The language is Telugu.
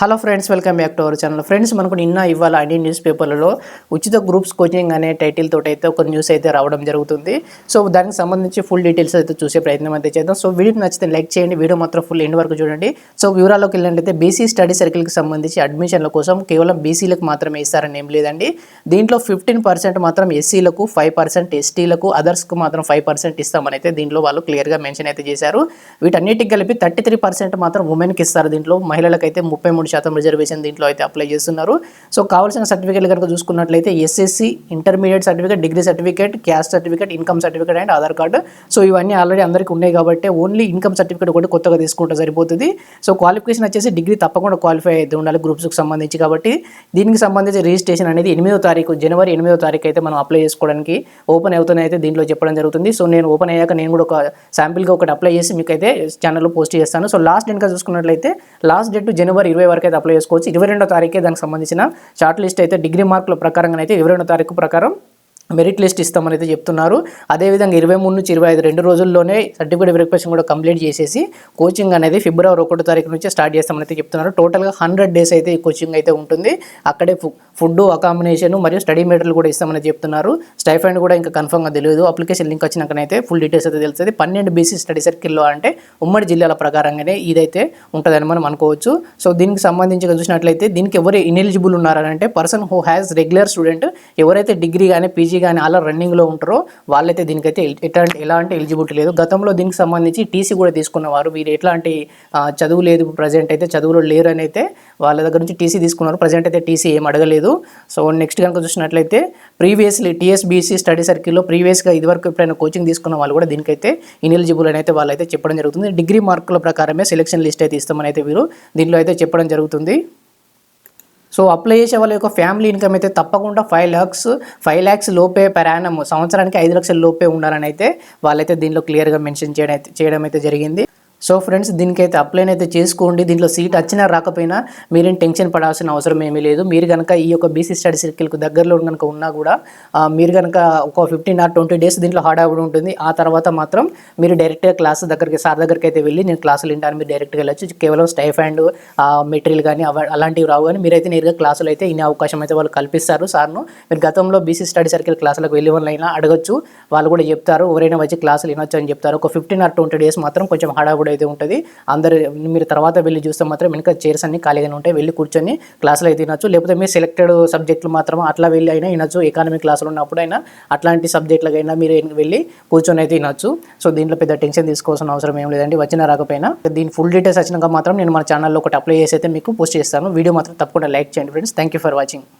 Hello friends welcome back to our channel friends మనకు నిన్న ఇవాళ అన్ని న్యూస్ పేపర్లలో ఉచిత గ్రూప్స్ కోచింగ్ అనే టైటిల్ తోటి అయితే ఒక న్యూస్ అయితే రావడం జరుగుతుంది. సో దానికి సంబంధించి ఫుల్ డీటెయిల్స్ అయితే చూసే ప్రయత్నం అయితే చేద్దాం. సో వీడియో నచ్చితే లైక్ చేయండి. వీడియో మాత్రం ఫుల్ ఎండ్ వరకు చూడండి. సో వివరాల్లోకి వెళ్ళినట్లయితే బీసీ స్టడీ సర్కిల్కి సంబంధించి అడ్మిషన్ల కోసం కేవలం బీసీలకు మాత్రమే ఇస్తారని ఏం లేదండి. దీంట్లో ఫిఫ్టీన్ పర్సెంట్ మాత్రం ఎస్సీలకు ఫైవ్ పర్సెంట్ ఎస్టీలకు అదర్స్కు మాత్రం ఫైవ్ పర్సెంట్ ఇస్తామని అయితే దీంట్లో వాళ్ళు క్లియర్గా మెన్షన్ అయితే చేశారు. వీటన్నిటికి కలిపి థర్టీ త్రీ పర్సెంట్ మాత్రం ఉమెన్కి ఇస్తారు దీంట్లో. మహిళలకైతే ముప్పై మూడు శాతం రిజర్వేషన్ దీంట్లో అయితే అప్లై చేస్తున్నారు. సో కావాల్సిన సర్టిఫికేట్లు కనుక చూసుకున్నట్లయితే SSC intermediate certificate degree certificate caste certificate income certificate and Aadhaar card. So ఇవన్నీ ఆల్రెడీ అందరికీ ఉన్నాయి కాబట్టి ఓన్లీ ఇన్కమ్ సర్టిఫికేట్ ఒకటి కొత్తగా తీసుకుంటే సరిపోతుంది. సో క్వాలిఫికేషన్ వచ్చేసి డిగ్రీ తప్పకుండా క్వాలిఫై అయితే ఉండాలి గ్రూప్స్కి సంబంధించి కాబట్టి దీనికి సంబంధించి రిజిస్ట్రేషన్ అనేది ఎనిమిదో తారీఖు జనవరి ఎనిమిదో తారీఖు అయితే మనం అప్లై చేసుకోవడానికి ఓపెన్ అవుతున్నాయి అయితే దీంట్లో చెప్పడం జరుగుతుంది. సో నేను ఓపెన్ అయ్యాక నేను కూడా ఒక శాంపిల్గా ఒకటి అప్లై చేసి మీకు అయితే ఛానల్లో పోస్ట్ చేస్తాను. సో లాస్ట్ డేట్ కనుక చూసుకున్నట్లయితే లాస్ట్ డేట్ జనవరి ఇరవై వరకు అయితే అప్లై చేసుకోవచ్చు. ఇరవై రెండో తారీఖే దానికి సంబంధించిన షార్ట్ లిస్ట్ అయితే డిగ్రీ మార్కుల ప్రకారంగా అయితే ఇరవై రెండో తారీఖు ప్రకారం మెరిట్ లిస్ట్ ఇస్తామని అయితే చెప్తున్నారు. అదేవిధంగా ఇరవై మూడు నుంచి ఇరవై ఐదు రెండు రోజుల్లోనే సర్టిఫికేట్ వెరిఫికేషన్ కూడా కంప్లీట్ చేసేసి కోచింగ్ అనేది ఫిబ్రవరి ఒకటో తారీఖు నుంచి స్టార్ట్ చేస్తామని అయితే చెప్తున్నారు టోటల్గా హండ్రెడ్ డేస్ అయితే ఈ కోచింగ్ అయితే ఉంటుంది. అక్కడే ఫుడ్ అకామిడేషన్ మరియు స్టడీ మెటీరియల్ కూడా ఇస్తామని చెప్తున్నారు. స్టైఫండ్ కూడా ఇంకా కన్ఫర్మ్గా తెలియదు. అప్లికేషన్ లింక్ వచ్చినాకనైతే ఫుల్ డీటెయిల్స్ అయితే తెలుస్తుంది. పన్నెండు బీసీ స్టడీ సర్కిల్లో అంటే ఉమ్మడి జిల్లాల ప్రకారంగానే ఇదైతే ఉంటుందని మనం అనుకోవచ్చు. సో దీనికి సంబంధించి చూసినట్లయితే దీనికి ఎవరు ఇనెలిజిబుల్ ఉన్నారంటే person who has regular student ఎవరైతే డిగ్రీ కానీ పీజీ కానీ అలా రన్నింగ్లో ఉంటారో వాళ్ళైతే దీనికైతే ఎల్- ఎట్లాంటి ఎలాంటి ఎలిజిబిలిటీ లేదు. గతంలో దీనికి సంబంధించి టీసీ కూడా తీసుకున్నవారు వీరు ఎట్లాంటి చదువు లేదు ప్రజెంట్ అయితే చదువులో లేరని అయితే వాళ్ళ దగ్గర నుంచి టీసీ తీసుకున్నారు. ప్రజెంట్ అయితే టీసీ ఏం అడగలేదు. సో నెక్స్ట్ కనుక చూసినట్లయితే ప్రీవియస్లీ టీఎస్బీసీ స్టడీ సర్కిల్లో ప్రీవియస్గా ఇదివరకు ఎప్పుడైనా కోచింగ్ తీసుకున్న వాళ్ళు కూడా దీనికైతే ఇనెలిజిబుల్ అని అయితే వాళ్ళైతే చెప్పడం జరుగుతుంది. డిగ్రీ మార్కుల ప్రకారమే సెలక్షన్ లిస్ట్ అయితే ఇస్తామని అయితే వీరు దీంట్లో అయితే చెప్పడం జరుగుతుంది. సో అప్లై చేసే వాళ్ళ యొక్క ఫ్యామిలీ ఇన్కమ్ అయితే తప్పకుండా ఫైవ్ ల్యాక్స్ ఫైవ్ ల్యాక్స్ లోపే ప్రయాణం సంవత్సరానికి ఐదు లక్షల లోపే ఉండాలని అయితే వాళ్ళైతే దీనిలో క్లియర్గా మెన్షన్ చేయడం అయితే చేయడం అయితే జరిగింది. సో ఫ్రెండ్స్ దీనికైతే అప్లైన్ అయితే చేసుకోండి. దీంట్లో సీట్ వచ్చినా రాకపోయినా మీరేం టెన్షన్ పడాల్సిన అవసరం ఏమీ లేదు. మీరు కనుక ఈ యొక్క బీసీ స్టడీ సర్కిల్కి దగ్గరలో కనుక ఉన్నా కూడా మీరు కనుక ఒక ఫిఫ్టీన్ ఆర్ ట్వంటీ డేస్ దీంట్లో హార్డ్ అవ్వడం ఉంటుంది. ఆ తర్వాత మాత్రం మీరు డైరెక్ట్గా క్లాస్ దగ్గరికి సార్ దగ్గరికి అయితే వెళ్ళి నేను క్లాసులు వింటాను. మీరు డైరెక్ట్గా వెళ్ళొచ్చు. కేవలం స్టైఫ్ అండ్ మెటీరియల్ కానీ అలాంటివి రావు కానీ మీరైతే నేరుగా క్లాసులు అయితే ఇనే అవకాశం అయితే వాళ్ళు కల్పిస్తారు. సార్ను మీరు గతంలో బీసీ స్టడీ సర్కిల్ క్లాసులకు వెళ్ళి వాళ్ళైనా అడగచ్చు. వాళ్ళు కూడా చెప్తారు. ఎవరైనా వచ్చి క్లాసులు వినొచ్చు అని చెప్తారు. ఒక ఫిఫ్టీన్ ఆర్ ట్వంటీ డేస్ మాత్రం కొంచెం హడావుడి అయితే ఉంటుంది. అందరు మీరు తర్వాత వెళ్ళి చూస్తే మాత్రం వెనుక చైర్స్ అన్ని ఖాళీగానే ఉంటాయి. వెళ్ళి కూర్చొని క్లాసులు అయితే వినొచ్చు. లేకపోతే మీరు సెలెక్టెడ్ సబ్జెక్టులు మాత్రం అట్లా వెళ్ళి అయినా వినొచ్చు. ఎకానమీ క్లాసులు ఉన్నప్పుడు అయినా అట్లాంటి సబ్జెక్టులకైనా మీరు వెళ్ళి కూర్చొని అయితే వినొచ్చు. సో దీంట్లో పెద్ద టెన్షన్ తీసుకోవాల్సిన అవసరం ఏం లేదండి. వచ్చినా రాకపోయినా దీని ఫుల్ డీటెయిల్స్ వచ్చినాక మాత్రం నేను మన ఛానల్లో ఒకటి అప్లై చేసి అయితే మీకు పోస్ట్ చేస్తాను. వీడియో మాత్రం తప్పకుండా లైక్ చేయండి friends thank you for watching